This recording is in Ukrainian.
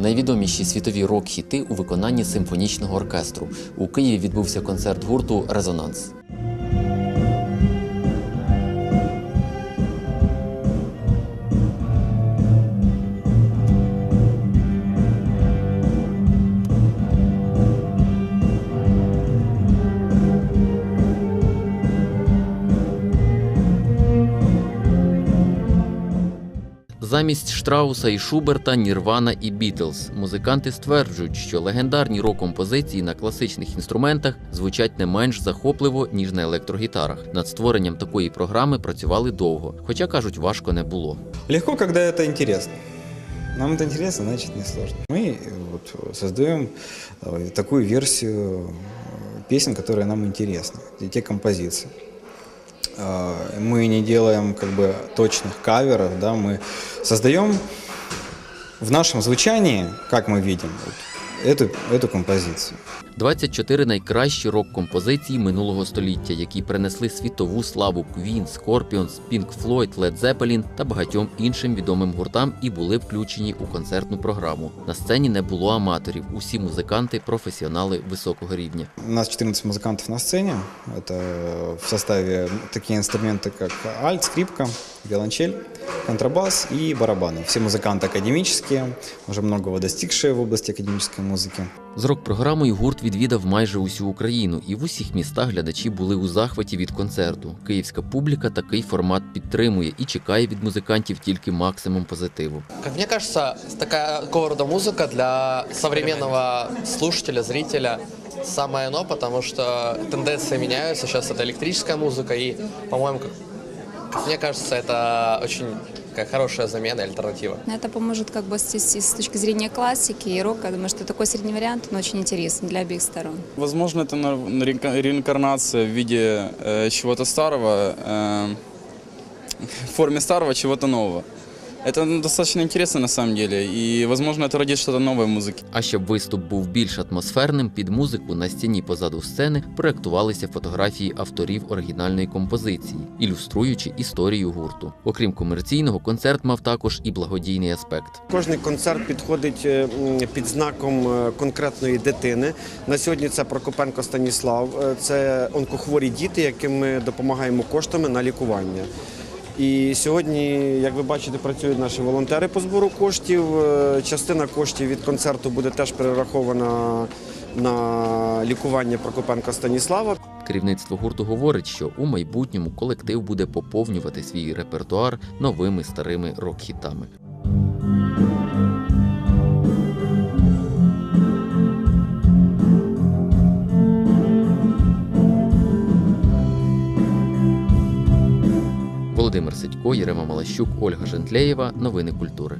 Найвідоміші світові рок-хіти у виконанні симфонічного оркестру. У Києві відбувся концерт гурту Резонанс. Замість Штрауса і Шуберта, Нірвана і Бітлз. Музиканти стверджують, що легендарні рок-композиції на класичних інструментах звучать не менш захопливо, ніж на електрогітарах. Над створенням такої програми працювали довго, хоча кажуть, важко не було. Легко, когда это интересно. Нам это интересно, значит не сложно. Мы э, вот создаем э, такую версию э, песен, которые нам интересны, и те композиции. Э, Мы не делаем как бы точных каверов, да, мы создаем в нашем звучании, как мы видим, вот, эту, эту композицию. 24 найкращі рок-композиції минулого століття, які принесли світову славу Queen, Scorpions, Pink Floyd, Led Zeppelin та багатьом іншим відомим гуртам і були включені у концертну програму. На сцені не було аматорів. Усі музиканти професіонали високого рівня. У нас 14 музыкантов на сцене. Это в составе такие инструменты, как альт, скрипка, виолончель, контрабас и барабаны. Все музыканты академические, уже многого достигшие в области академической музыки. З рок-програмою гурт відвідав майже усю Україну, і в усіх містах глядачі були у захваті від концерту. Київська публіка такий формат підтримує і чекає від музикантів тільки максимум позитиву. Как мне кажется, такая, такого рода музыка для современного слушателя, зрителя самое оно, потому что тенденции меняются. Сейчас это электрическая музыка, и, по-моему, как, как мне кажется, это очень такая хорошая замена, альтернатива. Это поможет как бы с, с- с точки зрения классики и рока. Я думаю, что такой средний вариант, он очень интересен для обеих сторон. Возможно, это на- реинка- реинкарнация в виде э, чего-то старого, э, в форме старого чего-то нового. Это ну, достаточно интересно на самом деле, и, возможно, это родит что-то новое в музыке. А щоб виступ був більш атмосферним, під музику на стіні позаду сцени проектувалися фотографії авторів оригінальної композиції, ілюструючи історію гурту. Окрім комерційного, концерт мав також і благодійний аспект. Кожний концерт підходить е, м, під знаком е, конкретної дитини. На сьогодні це Прокопенко Станіслав, е, це онкохворі діти, яким ми допомагаємо коштами на лікування. І сьогодні, як ви бачите, працюють наші волонтери по збору коштів. Е, Частина коштів від концерту буде теж перерахована на лікування Прокопенка Станіслава. Керівництво гурту говорить, що у майбутньому колектив буде поповнювати свій репертуар новими старими рок-хітами. Володимир Сидько, Єрема Малащук, Ольга Жентлеєва. Новини культури.